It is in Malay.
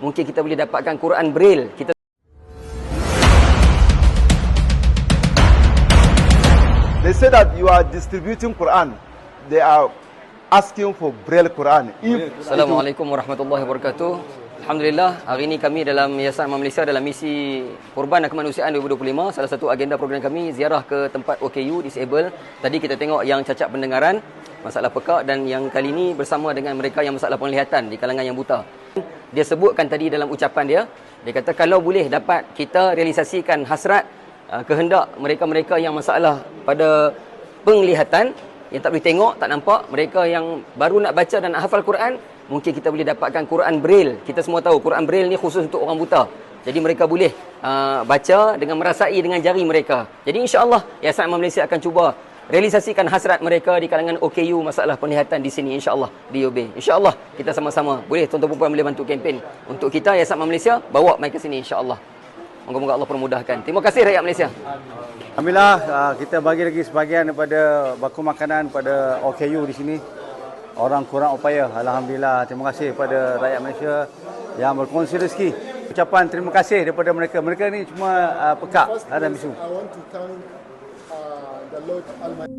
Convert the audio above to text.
Mungkin kita boleh dapatkan Quran Braille. Kita They say that you are distributing Quran. They are asking for Braille Quran. If Assalamualaikum warahmatullahi wabarakatuh. Alhamdulillah, hari ini kami dalam Yayasan Imam Malaysia dalam misi Korban dan Kemanusiaan 2025. Salah satu agenda program kami ziarah ke tempat OKU disable. Tadi kita tengok yang cacat pendengaran, masalah pekak dan yang kali ini bersama dengan mereka yang masalah penglihatan di kalangan yang buta. Dia sebutkan tadi dalam ucapan dia, dia kata kalau boleh dapat kita realisasikan hasrat uh, kehendak mereka-mereka yang masalah pada penglihatan yang tak boleh tengok, tak nampak, mereka yang baru nak baca dan nak hafal Quran, mungkin kita boleh dapatkan Quran Braille. Kita semua tahu Quran Braille ni khusus untuk orang buta. Jadi mereka boleh uh, baca dengan merasai dengan jari mereka. Jadi insya-Allah Yayasan Imam Malaysia akan cuba realisasikan hasrat mereka di kalangan OKU masalah penglihatan di sini insya-Allah di UB. Insya-Allah kita sama-sama boleh tuan-tuan puan boleh bantu kempen untuk kita Yayasan Imam Malaysia bawa mai ke sini insya-Allah. Moga-moga Allah permudahkan. Terima kasih rakyat Malaysia. Alhamdulillah ah, kita bagi lagi sebahagian daripada baku makanan pada OKU di sini. Orang kurang upaya. Alhamdulillah. Terima kasih kepada rakyat Malaysia yang berkongsi rezeki. Ucapan terima kasih daripada mereka. Mereka ni cuma uh, pekak dan bisu. The Lord Almighty.